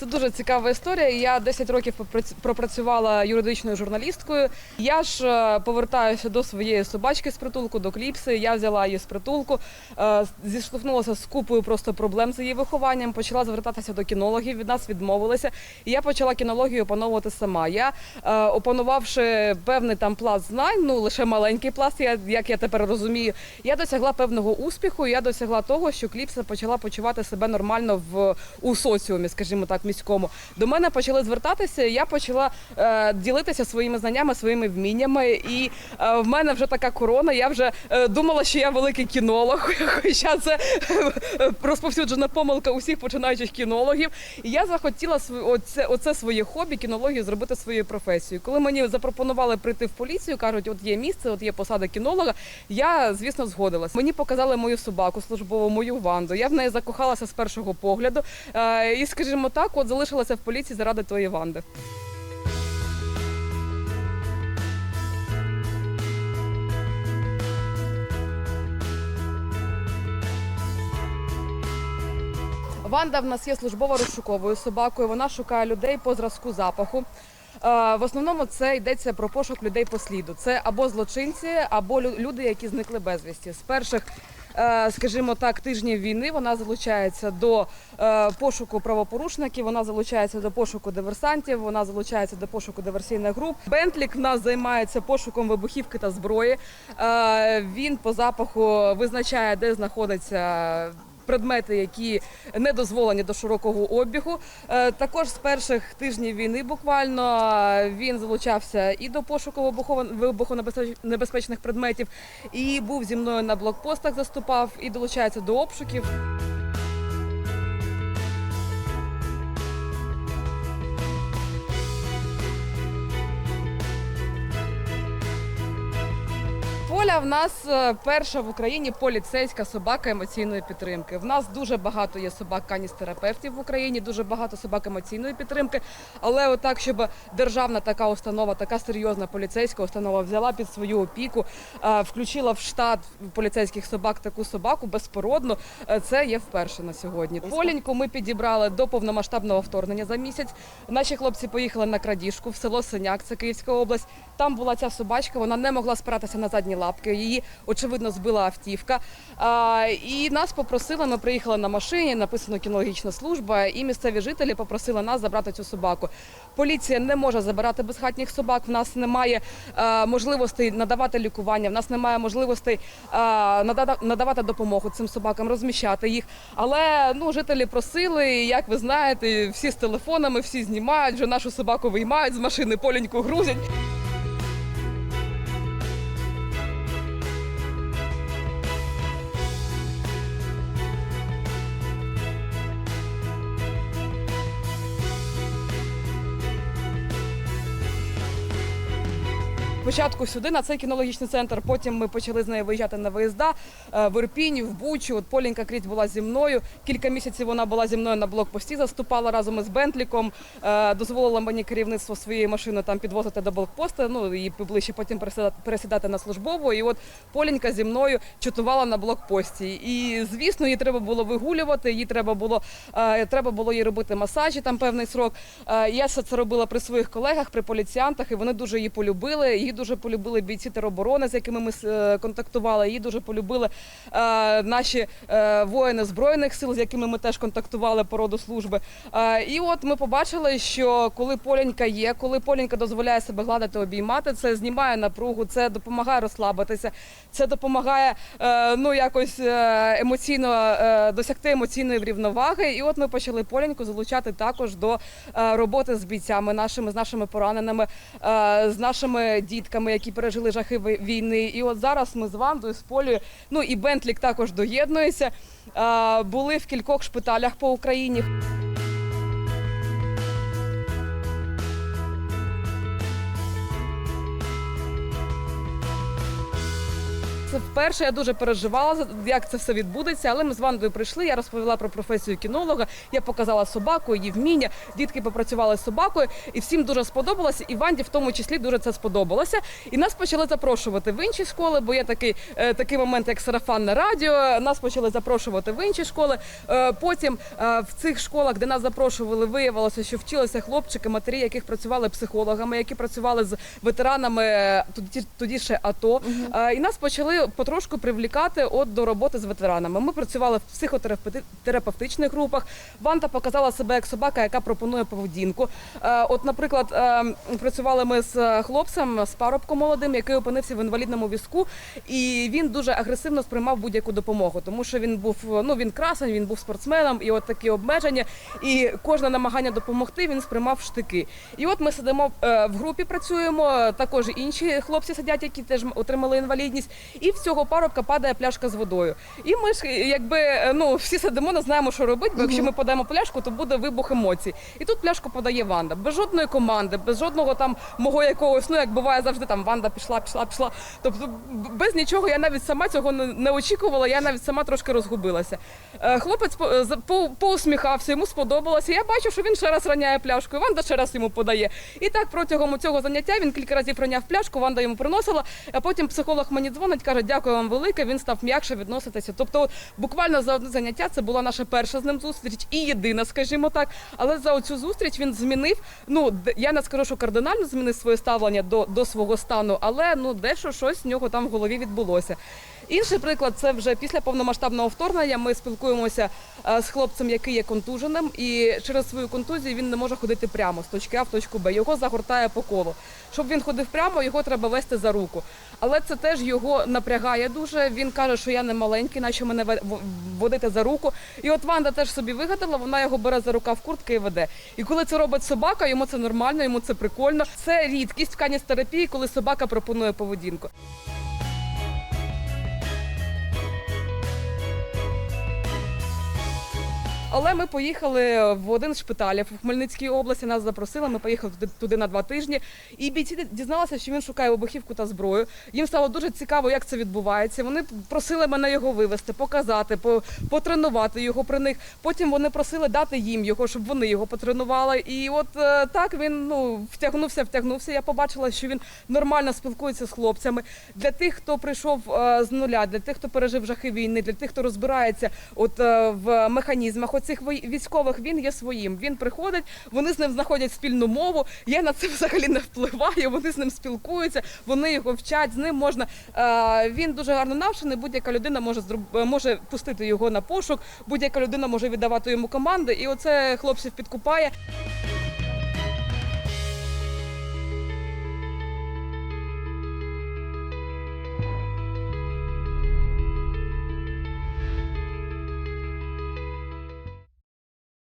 Це дуже цікава історія. Я 10 років пропрацювала юридичною журналісткою. Я ж е, повертаюся до своєї собачки з притулку, до кліпси. Я взяла її з притулку, е, зіштовхнулася з купою просто проблем з її вихованням. Почала звертатися до кінологів. Від нас відмовилися. І я почала кінологію опановувати сама. Я е, опанувавши певний там пласт знань, ну лише маленький пласт, я як я тепер розумію, я досягла певного успіху. Я досягла того, що кліпса почала почувати себе нормально в у соціумі, скажімо так, міському. До мене почали звертатися. Я почала е, ділитися своїми знаннями, своїми вміннями. І е, в мене вже така корона. Я вже е, думала, що я великий кінолог. Хоча це е, розповсюджена помилка усіх починаючих кінологів. І я захотіла оце, оце своє хобі, кінологію, зробити своєю професією. Коли мені запропонували прийти в поліцію, кажуть, от є місце, от є посада кінолога. Я, звісно, згодилась. Мені показали мою собаку службову, мою ванду. Я в неї закохалася з першого погляду. Е, і, скажімо так, от залишилася в поліції заради тої ванди. Ванда в нас є службово розшуковою собакою. Вона шукає людей по зразку запаху. Е, В основному це йдеться про пошук людей по сліду. Це або злочинці, або лю- люди, які зникли безвісті. З перших, скажімо так, тижнів війни вона залучається до е, пошуку правопорушників, вона залучається до пошуку диверсантів, вона залучається до пошуку диверсійних груп. Бентлік в нас займається пошуком вибухівки та зброї. Е, Він по запаху визначає, де знаходиться предмети, які не дозволені до широкого обігу. Е, Також з перших тижнів війни буквально е, він залучався і до пошуку вибухонебезпечних предметів, і був зі мною на блокпостах, заступав, і долучається до обшуків. Поля в нас е, перша в Україні поліцейська собака емоційної підтримки. В нас дуже багато є собак каністерапевтів в Україні, дуже багато собак емоційної підтримки. Але отак, щоб державна така установа, така серйозна поліцейська установа взяла під свою опіку, е, включила в штат поліцейських собак таку собаку безпородну, е, це є вперше на сьогодні. Поленьку ми підібрали до повномасштабного вторгнення за місяць. Наші хлопці поїхали на крадіжку в село Синяк, це Київська область. Там була ця собачка, вона не могла спиратися на задні лапки. Її очевидно збила автівка. А, і нас попросили. Ми приїхали на машині, написано кінологічна служба, і місцеві жителі попросили нас забрати цю собаку. Поліція не може забирати безхатніх собак. В нас немає е, можливостей надавати лікування. В нас немає можливостей е, надада- надавати допомогу цим собакам, розміщати їх. Але ну жителі просили, і, як ви знаєте, всі з телефонами, всі знімають, вже нашу собаку виймають з машини, поленьку грузять. Спочатку сюди, на цей кінологічний центр. Потім ми почали з нею виїжджати на виїзда е, в Ірпінь, в Бучу. От Полінка Кріць була зі мною. Кілька місяців вона була зі мною на блокпості, заступала разом із Бентліком. Е, Дозволила мені керівництво своєї машини там підвозити до блокпосту. Ну і ближче потім пересідати, на службову. І от Полінка зі мною чатувала на блокпості. І звісно, її треба було вигулювати. Їй треба було е, треба було їй робити масажі там певний срок. Я все це робила при своїх колегах, при поліціянтах, і вони дуже її полюбили. Її дуже полюбили бійці тероборони, з якими ми е, контактували. Її дуже полюбили е, наші е, воїни збройних сил, з якими ми теж контактували по роду служби. І от ми побачили, що коли поленька є, коли поленька дозволяє себе гладити, обіймати, це знімає напругу, це допомагає розслабитися, це допомагає ну якось емоційно досягти емоційної рівноваги. І от ми почали поленьку залучати також до роботи з бійцями нашими, з нашими пораненими, з нашими дітками, які пережили жахи війни. І от зараз ми з Вандою, з Полею, ну і Бентлік також доєднується. Були в кількох шпиталях по Україні. Це вперше я дуже переживала, як це все відбудеться. Але ми з Вандою прийшли. Я розповіла про професію кінолога. Я показала собаку, її вміння. Дітки попрацювали з собакою, і всім дуже сподобалося. І Ванді в тому числі дуже це сподобалося. І нас почали запрошувати в інші школи, бо є такий, е, такий момент, як сарафанне радіо. Нас почали запрошувати в інші школи. Е, потім е, в цих школах, де нас запрошували, виявилося, що вчилися хлопчики, матері, яких працювали психологами, які працювали з ветеранами тоді, ще АТО. І нас почали потрошку привлікати от до роботи з ветеранами. Ми працювали в психотерапевтичних групах. Ванта показала себе як собака, яка пропонує поведінку. Е, От, наприклад, е, працювали ми з хлопцем, з парубком молодим, який опинився в інвалідному візку, і він дуже агресивно сприймав будь-яку допомогу, тому що він був ну він красень, він був спортсменом, і от такі обмеження. І кожне намагання допомогти він сприймав штики. І от ми сидимо е, в групі, працюємо. Також інші хлопці сидять, які теж отримали інвалідність. І в цього парубка падає пляшка з водою. І ми ж якби ну всі сидимо, не знаємо, що робити, бо якщо ми подаємо пляшку, то буде вибух емоцій. І тут пляшку подає Ванда. Без жодної команди, без жодного там мого якогось, ну як буває завжди, там Ванда пішла, пішла, пішла. Тобто без нічого я навіть сама цього не, очікувала, я навіть сама трошки розгубилася. Е, Хлопець по- по- поусміхався, йому сподобалося. Я бачу, що він ще раз раняє пляшку, і Ванда ще раз йому подає. І так протягом цього заняття він кілька разів раняв пляшку, Ванда йому приносила, а потім психолог мені дзвонить, каже, дякую вам велике, він став м'якше відноситися. Тобто, от, буквально за одне заняття це була наша перша з ним зустріч і єдина, скажімо так. Але за оцю зустріч він змінив. Ну я не скажу, що кардинально змінив своє ставлення до, до свого стану, але ну дещо щось в нього там в голові відбулося. Інший приклад це вже після повномасштабного вторгнення. Ми спілкуємося е, з хлопцем, який є контуженим, і через свою контузію він не може ходити прямо з точки А в точку Б. Його загортає по колу. Щоб він ходив прямо, його треба вести за руку. Але це теж його напрягає дуже. Він каже, що я не маленький, наче мене водити за руку. І от Ванда теж собі вигадала, вона його бере за рукав куртки і веде. І коли це робить собака, йому це нормально, йому це прикольно. Це рідкість в каністерапії, коли собака пропонує поведінку. Але ми поїхали в один з шпиталів у Хмельницькій області. Нас запросили. Ми поїхали туди, туди на два тижні. І бійці дізналися, що він шукає вибухівку та зброю. Їм стало дуже цікаво, як це відбувається. Вони просили мене його вивезти, показати, по- потренувати його при них. Потім вони просили дати їм його, щоб вони його потренували. І от е, так він ну втягнувся, втягнувся. Я побачила, що він нормально спілкується з хлопцями. Для тих, хто прийшов е, з нуля, для тих, хто пережив жахи війни, для тих, хто розбирається от е, в механізмах вой- військових, він є своїм. Він приходить, вони з ним знаходять спільну мову. Я на це взагалі не впливаю. Вони з ним спілкуються, вони його вчать. З ним можна е, він дуже гарно навчений. Будь-яка людина може е, може пустити його на пошук. Будь-яка людина може віддавати йому команди, і оце хлопців підкупає.